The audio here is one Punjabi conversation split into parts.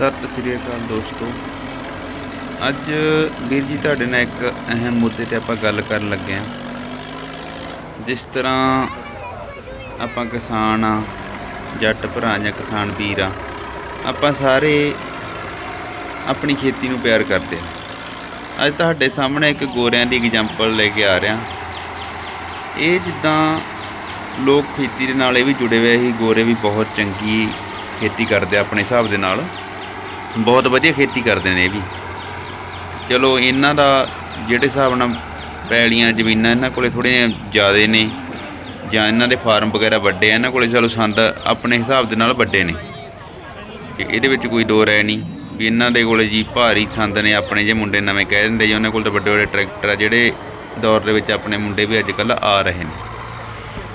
ਸਤਿ ਸ੍ਰੀ ਅਕਾਲ ਦੋਸਤੋ। ਅੱਜ ਵੀਰ ਜੀ ਤੁਹਾਡੇ ਨਾਲ ਇੱਕ ਅਹਿਮ ਮੁੱਦੇ ਤੇ ਆਪਾਂ ਗੱਲ ਕਰਨ ਲੱਗੇ ਹਾਂ। ਜਿਸ ਤਰ੍ਹਾਂ ਆਪਾਂ ਕਿਸਾਨ ਆ ਜੱਟ ਭਰਾ ਜਾਂ ਕਿਸਾਨ ਵੀਰ ਆ ਆਪਾਂ ਸਾਰੇ ਆਪਣੀ ਖੇਤੀ ਨੂੰ ਪਿਆਰ ਕਰਦੇ ਹਾਂ। ਅੱਜ ਤੁਹਾਡੇ ਸਾਹਮਣੇ ਇੱਕ ਗੋਰਿਆਂ ਦੀ ਐਗਜ਼ਾਮਪਲ ਲੈ ਕੇ ਆ ਰਿਹਾ। ਇਹ ਜਿੱਦਾਂ ਲੋਕ ਖੇਤੀ ਦੇ ਨਾਲ ਇਹ ਵੀ ਜੁੜੇ ਹੋਏ ਸੀ ਗੋਰੇ ਵੀ ਬਹੁਤ ਚੰਗੀ ਖੇਤੀ ਕਰਦੇ ਆਪਣੇ ਹਿਸਾਬ ਦੇ ਨਾਲ। ਬਹੁਤ ਵਧੀਆ ਖੇਤੀ ਕਰਦੇ ਨੇ ਇਹ ਵੀ। ਚਲੋ ਇਹਨਾਂ ਦਾ ਜਿਹੜੇ ਹਿਸਾਬ ਨਾਲ ਪੈਲੀਆਂ, ਜ਼ਮੀਨਾਂ ਇਹਨਾਂ ਕੋਲੇ ਥੋੜ੍ਹੀਆਂ ਜ਼ਿਆਦੇ ਨੇ ਜਾਂ ਇਹਨਾਂ ਦੇ ਫਾਰਮ ਵਗੈਰਾ ਵੱਡੇ ਆ, ਇਹਨਾਂ ਕੋਲੇ ਚਲੋ ਸੰਦ ਆਪਣੇ ਹਿਸਾਬ ਦੇ ਨਾਲ ਵੱਡੇ ਨੇ। ਕਿ ਇਹਦੇ ਵਿੱਚ ਕੋਈ ਦੋ ਰਾਏ ਨਹੀਂ ਵੀ ਇਹਨਾਂ ਦੇ ਕੋਲੇ ਜੀ ਭਾਰੀ ਸੰਦ ਨੇ, ਆਪਣੇ ਜੇ ਮੁੰਡੇ ਨਵੇਂ ਕਹਿ ਦਿੰਦੇ ਜੀ, ਉਹਨਾਂ ਕੋਲ ਤਾਂ ਵੱਡੇ ਵੱਡੇ ਟਰੈਕਟਰ ਆ, ਜਿਹੜੇ ਦੌਰ ਦੇ ਵਿੱਚ ਆਪਣੇ ਮੁੰਡੇ ਵੀ ਅੱਜ ਕੱਲ੍ਹ ਆ ਰਹੇ ਨੇ।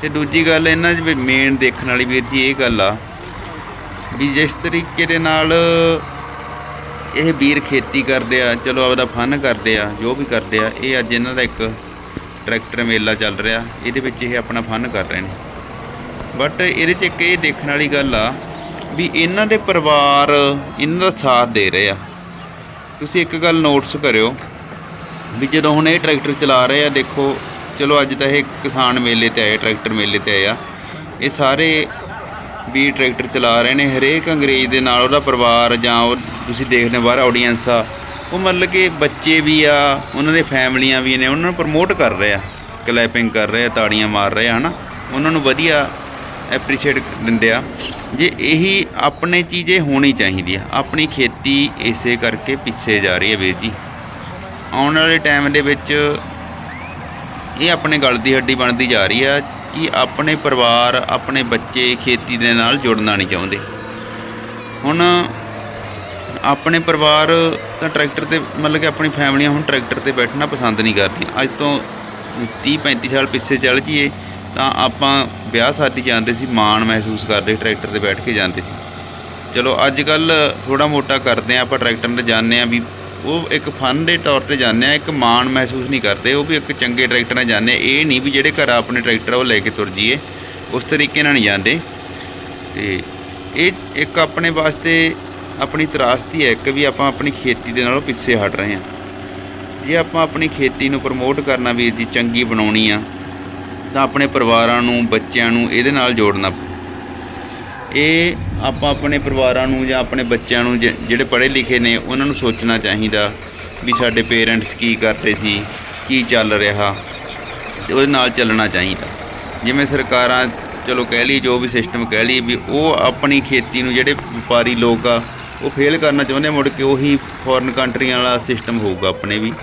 ਤੇ ਦੂਜੀ ਗੱਲ ਇਹਨਾਂ 'ਚ ਵੀ ਮੇਨ ਦੇਖਣ ਵਾਲੀ ਵੀਰ ਜੀ ਇਹ ਗੱਲ ਆ ਵੀ ਜਿਸ ਤਰੀਕੇ ਦੇ ਨਾਲ ਇਹ ਵੀਰ ਖੇਤੀ ਕਰਦੇ ਆ, ਚਲੋ ਆਪਦਾ ਫਨ ਕਰਦੇ ਆ, ਜੋ ਵੀ ਕਰਦੇ ਆ, ਇਹ ਅੱਜ ਇਹਨਾਂ ਦਾ ਇੱਕ ਟਰੈਕਟਰ ਮੇਲਾ ਚੱਲ ਰਿਹਾ, ਇਹਦੇ ਵਿੱਚ ਇਹ ਆਪਣਾ ਫਨ ਕਰ ਰਹੇ ਨੇ। ਬਟ ਇਹਦੇ 'ਚ ਇੱਕ ਇਹ ਦੇਖਣ ਵਾਲੀ ਗੱਲ ਆ ਵੀ ਇਹਨਾਂ ਦੇ ਪਰਿਵਾਰ ਇਹਨਾਂ ਦਾ ਸਾਥ ਦੇ ਰਹੇ ਆ। ਤੁਸੀਂ ਇੱਕ ਗੱਲ ਨੋਟਸ ਕਰਿਓ ਵੀ ਜਦੋਂ ਹੁਣ ਇਹ ਟਰੈਕਟਰ ਚਲਾ ਰਹੇ ਆ, ਦੇਖੋ, ਚਲੋ ਅੱਜ ਤਾਂ ਇਹ ਕਿਸਾਨ ਮੇਲੇ ਤੇ ਆਏ ਟਰੈਕਟਰ ਮੇਲੇ ਤੇ ਆਏ ਆ। ਇਹ ਸਾਰੇ ਵੀ ਟਰੈਕਟਰ ਚਲਾ ਰਹੇ ਨੇ, ਹਰੇਕ ਅੰਗਰੇਜ਼ ਦੇ ਨਾਲ ਉਹਦਾ ਪਰਿਵਾਰ ਜਾਂ ਉਹ ਤੁਸੀਂ ਦੇਖਦੇ ਹੋ ਬਾਹਰ ਆਡੀਅנס ਆ, ਉਹ ਮਤਲਬ ਕਿ ਬੱਚੇ ਵੀ ਆ, ਉਹਨਾਂ ਦੇ ਫੈਮਲੀਆਂ ਵੀ ਨੇ, ਉਹਨਾਂ ਨੂੰ ਪ੍ਰਮੋਟ ਕਰ ਰਹੇ ਆ ਕਲੈਪਿੰਗ ਕਰ ਰਹੇ ਆ, ਤਾੜੀਆਂ ਮਾਰ ਰਹੇ ਆ, ਹਨਾ? ਉਹਨਾਂ ਨੂੰ ਵਧੀਆ ਐਪਰੀਸ਼ੀਏਟ ਦਿੰਦੇ ਆ। ਜੇ ਇਹੀ ਆਪਣੇ ਚੀਜ਼ੇ ਹੋਣੀ ਚਾਹੀਦੀ ਆ, ਆਪਣੀ ਖੇਤੀ ਇਸੇ ਕਰਕੇ ਪਿੱਛੇ ਜਾ ਰਹੀ ਹੈ ਵੀਰ ਜੀ। ਆਉਣ ਵਾਲੇ ਟਾਈਮ ਦੇ ਵਿੱਚ ਇਹ ਆਪਣੇ ਗਲ ਦੀ ਹੱਡੀ ਬਣਦੀ ਜਾ ਰਹੀ ਆ ਕਿ ਆਪਣੇ ਪਰਿਵਾਰ, ਆਪਣੇ ਬੱਚੇ ਖੇਤੀ ਦੇ ਨਾਲ ਜੁੜਨਾ ਨਹੀਂ ਚਾਹੁੰਦੇ। ਹੁਣ ਆਪਣੇ ਪਰਿਵਾਰ ਤਾਂ ਟਰੈਕਟਰ ਤੇ, ਮਤਲਬ ਕਿ ਆਪਣੀ ਫੈਮਲੀਆਂ ਹੁਣ ਟਰੈਕਟਰ ਤੇ ਬੈਠਣਾ ਪਸੰਦ ਨਹੀਂ ਕਰਦੀਆਂ। ਅੱਜ ਤੋਂ 30 35 ਸਾਲ ਪਿੱਛੇ ਚੱਲ ਜੀਏ ਤਾਂ ਆਪਾਂ ਵਿਆਹ ਸ਼ਾਦੀ ਜਾਂਦੇ ਸੀ, ਮਾਣ ਮਹਿਸੂਸ ਕਰਦੇ ਟਰੈਕਟਰ ਤੇ ਬੈਠ ਕੇ ਜਾਂਦੇ ਸੀ। ਚਲੋ, ਅੱਜ ਕੱਲ ਥੋੜਾ ਮੋਟਾ ਕਰਦੇ ਆ ਆਪਾਂ ਟਰੈਕਟਰ ਤੇ ਜਾਂਦੇ ਆ ਵੀ ਉਹ ਇੱਕ ਫਨ ਦੇ ਤੌਰ ਤੇ ਜਾਂਦੇ ਆ, ਇੱਕ ਮਾਣ ਮਹਿਸੂਸ ਨਹੀਂ ਕਰਦੇ, ਉਹ ਵੀ ਇੱਕ ਚੰਗੇ ਟਰੈਕਟਰ ਨਾਲ ਜਾਂਦੇ ਇਹ ਨਹੀਂ ਵੀ ਜਿਹੜੇ ਘਰ ਆਪਣੇ ਟਰੈਕਟਰ ਆ, ਉਹ ਲੈ ਕੇ ਤੁਰ ਜੀਏ ਉਸ ਤਰੀਕੇ ਨਾਲ ਨਹੀਂ ਜਾਂਦੇ। ਤੇ ਇਹ ਇੱਕ ਆਪਣੇ ਵਾਸਤੇ ਆਪਣੀ ਤਰਾਸਤੀ ਹੈ, ਇੱਕ ਵੀ ਆਪਾਂ ਆਪਣੀ ਖੇਤੀ ਦੇ ਨਾਲੋਂ ਪਿੱਛੇ ਹਟ ਰਹੇ ਹਾਂ। ਜੇ ਆਪਾਂ ਆਪਣੀ ਖੇਤੀ ਨੂੰ ਪ੍ਰਮੋਟ ਕਰਨਾ ਵੀ ਜੀ, ਚੰਗੀ ਬਣਾਉਣੀ ਆ, ਤਾਂ ਆਪਣੇ ਪਰਿਵਾਰਾਂ ਨੂੰ, ਬੱਚਿਆਂ ਨੂੰ ਇਹਦੇ ਨਾਲ ਜੋੜਨਾ ਇਹ ਆਪਾਂ ਆਪਣੇ ਪਰਿਵਾਰਾਂ ਨੂੰ ਜਾਂ ਆਪਣੇ ਬੱਚਿਆਂ ਨੂੰ ਜ- ਜਿਹੜੇ ਪੜ੍ਹੇ ਲਿਖੇ ਨੇ, ਉਹਨਾਂ ਨੂੰ ਸੋਚਣਾ ਚਾਹੀਦਾ ਵੀ ਸਾਡੇ ਪੇਰੈਂਟਸ ਕੀ ਕਰਦੇ ਸੀ, ਕੀ ਚੱਲ ਰਿਹਾ ਤੇ ਉਹਦੇ ਨਾਲ ਚੱਲਣਾ ਚਾਹੀਦਾ। ਜਿਵੇਂ ਸਰਕਾਰਾਂ, ਚਲੋ ਕਹਿ ਲਈ ਜੋ ਵੀ ਸਿਸਟਮ ਕਹਿ ਲਈ ਵੀ ਉਹ ਆਪਣੀ ਖੇਤੀ ਨੂੰ ਜਿਹੜੇ ਵਪਾਰੀ ਲੋਕ ਆ, ਉਹ ਫੇਲ ਕਰਨਾ ਚਾਹੁੰਦੇ ਮੁੜ ਕੇ ਉਹੀ ਫੋਰਨ ਕੰਟਰੀਆਂ ਵਾਲਾ ਸਿਸਟਮ ਹੋਊਗਾ ਆਪਣੇ ਵੀ।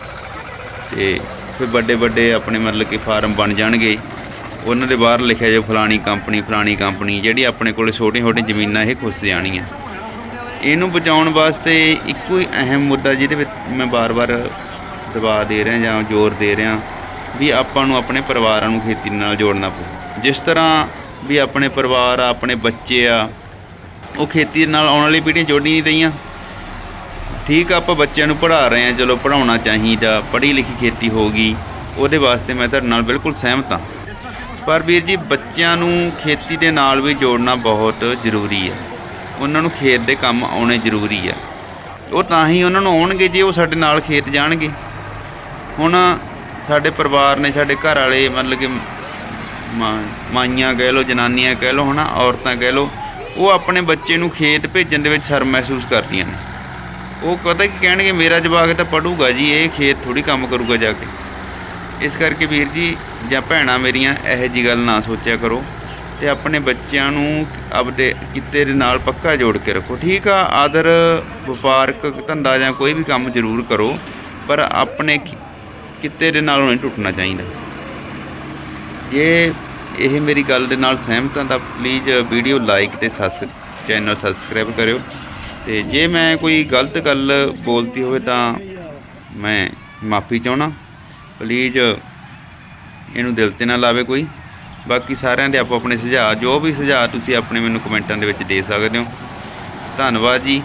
ਤੇ ਫਿਰ ਵੱਡੇ ਵੱਡੇ ਆਪਣੇ ਮਤਲਬ ਕਿ ਫਾਰਮ ਬਣ ਜਾਣਗੇ। ਉਹਨਾਂ ਦੇ ਬਾਹਰ ਲਿਖਿਆ ਜਾਊ ਫਲਾਣੀ ਕੰਪਨੀ ਫਲਾਣੀ ਕੰਪਨੀ, ਜਿਹੜੀ ਆਪਣੇ ਕੋਲੇ ਛੋਟੀਆਂ ਛੋਟੀਆਂ ਜ਼ਮੀਨਾਂ ਇਹ ਖੁੱਸ ਜਾਣੀਆਂ। ਇਹਨੂੰ ਬਚਾਉਣ ਵਾਸਤੇ ਇੱਕੋ ਹੀ ਅਹਿਮ ਮੁੱਦਾ ਜਿਹਦੇ ਵਿੱਚ ਮੈਂ ਬਾਰ-ਬਾਰ ਦਬਾਅ ਦੇ ਰਿਹਾ ਜਾਂ ਜ਼ੋਰ ਦੇ ਰਿਹਾ ਵੀ ਆਪਾਂ ਨੂੰ ਆਪਣੇ ਪਰਿਵਾਰਾਂ ਨੂੰ ਖੇਤੀ ਨਾਲ ਜੋੜਨਾ ਪਊ। ਜਿਸ ਤਰ੍ਹਾਂ ਵੀ ਆਪਣੇ ਪਰਿਵਾਰ ਆ, ਆਪਣੇ ਬੱਚੇ ਆ, ਉਹ ਖੇਤੀ ਨਾਲ ਆਉਣ ਵਾਲੀ ਪੀੜ੍ਹੀਆਂ ਜੋੜੀ ਨਹੀਂ ਰਹੀਆਂ। ਠੀਕ ਆ, ਆਪਾਂ ਬੱਚਿਆਂ ਨੂੰ ਪੜ੍ਹਾ ਰਹੇ ਹਾਂ, ਚਲੋ ਪੜ੍ਹਾਉਣਾ ਚਾਹੀਦਾ ਪੜ੍ਹੀ ਲਿਖੀ ਖੇਤੀ ਹੋਗੀ ਉਹਦੇ ਵਾਸਤੇ ਮੈਂ ਤੁਹਾਡੇ ਨਾਲ ਬਿਲਕੁਲ ਸਹਿਮਤ ਹਾਂ। ਪਰ ਵੀਰ ਜੀ, ਬੱਚਿਆਂ ਨੂੰ ਖੇਤੀ ਦੇ ਨਾਲ ਵੀ ਜੋੜਨਾ ਬਹੁਤ ਜ਼ਰੂਰੀ ਹੈ। ਉਹਨਾਂ ਨੂੰ ਖੇਤ ਦੇ ਕੰਮ ਆਉਣੇ ਜ਼ਰੂਰੀ ਹੈ। ਉਹ ਤਾਂ ਹੀ ਉਹਨਾਂ ਨੂੰ ਆਉਣਗੇ ਜੇ ਉਹ ਸਾਡੇ ਨਾਲ ਖੇਤ ਜਾਣਗੇ। ਹੁਣ ਸਾਡੇ ਪਰਿਵਾਰ ਨੇ, ਸਾਡੇ ਘਰ ਵਾਲੇ ਮਤਲਬ ਕਿ ਮਾਂ, ਮਾਈਆਂ ਕਹਿ ਲਓ, ਜਨਾਨੀਆਂ ਕਹਿ ਲਓ, ਹਨਾ, ਔਰਤਾਂ ਕਹਿ ਲਓ, ਉਹ ਆਪਣੇ ਬੱਚੇ ਨੂੰ ਖੇਤ ਭੇਜਣ ਦੇ ਵਿੱਚ ਸ਼ਰਮ ਮਹਿਸੂਸ ਕਰਦੀਆਂ ਨੇ। ਉਹ ਪਤਾ ਕੀ ਕਹਿਣਗੇ, ਮੇਰਾ ਜਵਾਕ ਤਾਂ ਪੜੂਗਾ ਜੀ, ਇਹ ਖੇਤ ਥੋੜੀ ਕੰਮ ਕਰੂਗਾ ਜਾ ਕੇ। ਇਸ ਕਰਕੇ ਵੀਰ ਜੀ, ਜਾਂ ਭੈਣਾਂ ਮੇਰੀਆਂ ਇਹੋ ਜੀ ਗੱਲ ਨਾ ਸੋਚਿਆ ਕਰੋ ਤੇ ਆਪਣੇ ਬੱਚਿਆਂ ਨੂੰ ਆਪਦੇ ਕਿੱਤੇ ਦੇ ਨਾਲ ਪੱਕਾ ਜੋੜ ਕੇ ਰੱਖੋ। ਠੀਕ ਆ, ਆਦਰ, ਵਪਾਰਕ ਧੰਦਾ ਜਾਂ ਕੋਈ ਵੀ ਕੰਮ ਜ਼ਰੂਰ ਕਰੋ, ਪਰ ਆਪਣੇ ਕਿ- ਕਿੱਤੇ ਦੇ ਨਾਲ ਨਹੀਂ ਟੁੱਟਣਾ ਚਾਹੀਦਾ। ਜੇ ਇਹ ਮੇਰੀ ਗੱਲ ਦੇ ਨਾਲ ਸਹਿਮਤ ਹਾਂ ਤਾਂ ਪਲੀਜ਼ ਵੀਡੀਓ ਲਾਈਕ ਤੇ ਸਬਸ ਚੈਨਲ ਸਬਸਕ੍ਰਾਈਬ ਕਰਿਓ। ਤੇ ਜੇ ਮੈਂ ਕੋਈ ਗਲਤ ਗੱਲ ਬੋਲਤੀ ਹੋਵੇ ਤਾਂ ਮੈਂ ਮਾਫੀ ਚਾਹਣਾ ਪਲੀਜ਼, ਇਹਨੂੰ ਦਿਲ ਤੇ ਨਾ ਲਾਵੇ ਕੋਈ। ਬਾਕੀ ਸਾਰਿਆਂ ਦੇ ਆਪੋ ਆਪਣੇ ਸੁਝਾਅ, ਜੋ ਵੀ ਸੁਝਾਅ ਤੁਸੀਂ ਆਪਣੇ ਮੈਨੂੰ ਕਮੈਂਟਾਂ ਦੇ ਵਿੱਚ ਦੇ ਸਕਦੇ ਹੋ। ਧੰਨਵਾਦ ਜੀ।